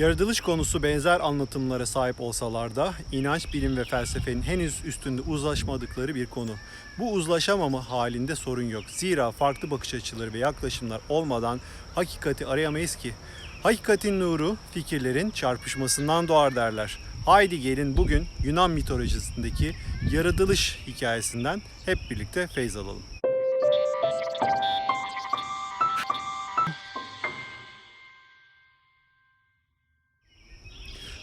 Yaratılış konusu benzer anlatımlara sahip olsalar da inanç, bilim ve felsefenin henüz üstünde uzlaşmadıkları bir konu. Bu uzlaşamama halinde sorun yok. Zira farklı bakış açıları ve yaklaşımlar olmadan hakikati arayamayız ki. Hakikatin nuru fikirlerin çarpışmasından doğar derler. Haydi gelin bugün Yunan mitolojisindeki yaratılış hikayesinden hep birlikte feyz alalım.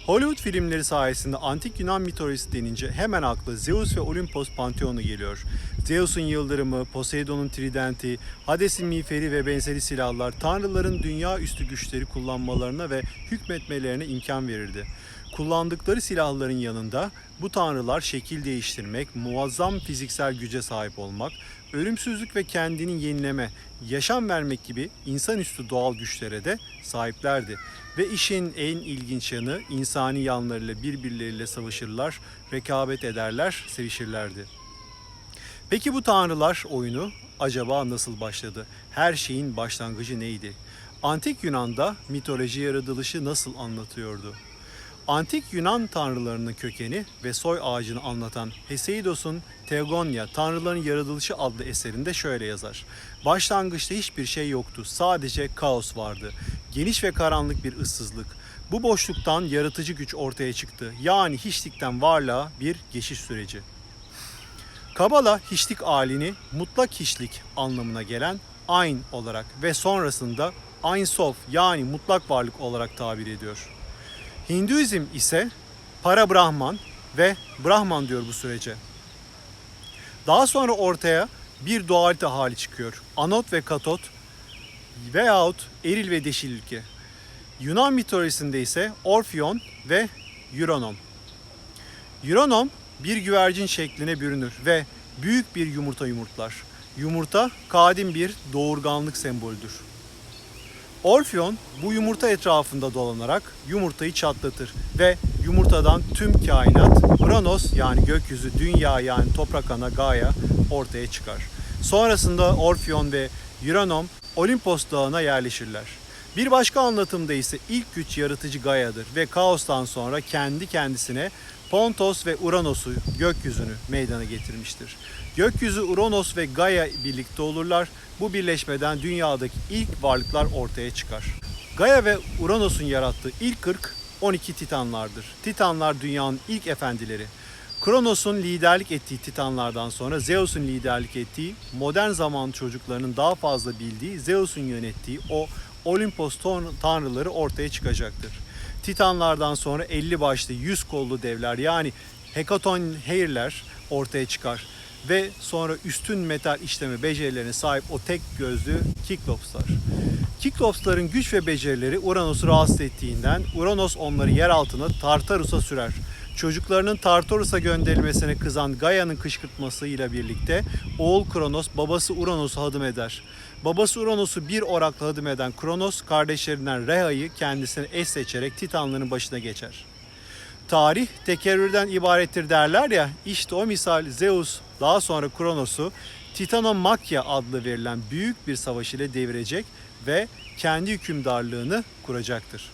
Hollywood filmleri sayesinde antik Yunan mitolojisi denince hemen akla Zeus ve Olimpos panteonu geliyor. Zeus'un yıldırımı, Poseidon'un tridenti, Hades'in miğferi ve benzeri silahlar tanrıların dünya üstü güçleri kullanmalarına ve hükmetmelerine imkan verirdi. Kullandıkları silahların yanında bu tanrılar şekil değiştirmek, muazzam fiziksel güce sahip olmak, ölümsüzlük ve kendini yenileme, yaşam vermek gibi insanüstü doğal güçlere de sahiplerdi. Ve işin en ilginç yanı insani yanlarıyla birbirleriyle savaşırlar, rekabet ederler, sevişirlerdi. Peki bu tanrılar oyunu acaba nasıl başladı? Her şeyin başlangıcı neydi? Antik Yunan'da mitoloji yaratılışı nasıl anlatıyordu? Antik Yunan tanrılarının kökeni ve soy ağacını anlatan Hesiodos'un Teogonia, Tanrıların Yaratılışı adlı eserinde şöyle yazar. Başlangıçta hiçbir şey yoktu, sadece kaos vardı. Geniş ve karanlık bir ıssızlık. Bu boşluktan yaratıcı güç ortaya çıktı. Yani hiçlikten varlığa bir geçiş süreci. Kabala hiçlik halini mutlak hiçlik anlamına gelen ayn olarak ve sonrasında Ayn Sof yani mutlak varlık olarak tabir ediyor. Hinduizm ise para Brahman ve Brahman diyor bu sürece. Daha sonra ortaya bir dualite hali çıkıyor. Anot ve katot veyahut eril ve dişil ülke. Yunan mitolojisinde ise Orfeon ve Euronom. Euronom bir güvercin şekline bürünür ve büyük bir yumurta yumurtlar. Yumurta kadim bir doğurganlık sembolüdür. Orfeon bu yumurta etrafında dolanarak yumurtayı çatlatır ve yumurtadan tüm kainat Uranos yani gökyüzü, dünya yani toprak ana Gaia ortaya çıkar. Sonrasında Orfeon ve Uranom Olimpos dağına yerleşirler. Bir başka anlatımda ise ilk güç yaratıcı Gaia'dır ve kaostan sonra kendi kendisine Pontos ve Uranos'u gökyüzünü meydana getirmiştir. Gökyüzü Uranos ve Gaia birlikte olurlar. Bu birleşmeden dünyadaki ilk varlıklar ortaya çıkar. Gaia ve Uranos'un yarattığı ilk ırk 12 Titanlardır. Titanlar dünyanın ilk efendileri. Kronos'un liderlik ettiği Titanlardan sonra Zeus'un liderlik ettiği, modern zaman çocuklarının daha fazla bildiği, Zeus'un yönettiği o Olimpos tanrıları ortaya çıkacaktır. Titanlardan sonra 50 başlı 100 kollu devler yani Hekatonheir'ler ortaya çıkar ve sonra üstün metal işleme becerilerine sahip o tek gözlü Kiklopslar. Kiklopsların güç ve becerileri Uranos'u rahatsız ettiğinden Uranos onları yer altına Tartarus'a sürer. Çocuklarının Tartarus'a gönderilmesine kızan Gaia'nın kışkırtmasıyla birlikte oğul Kronos babası Uranos'u hadım eder. Babası Uranos'u bir orakla hadım eden Kronos kardeşlerinden Rhea'yı kendisine eş seçerek Titanların başına geçer. Tarih tekerrürden ibarettir derler ya işte o misal Zeus daha sonra Kronos'u Titanomakya adlı verilen büyük bir savaş ile devirecek ve kendi hükümdarlığını kuracaktır.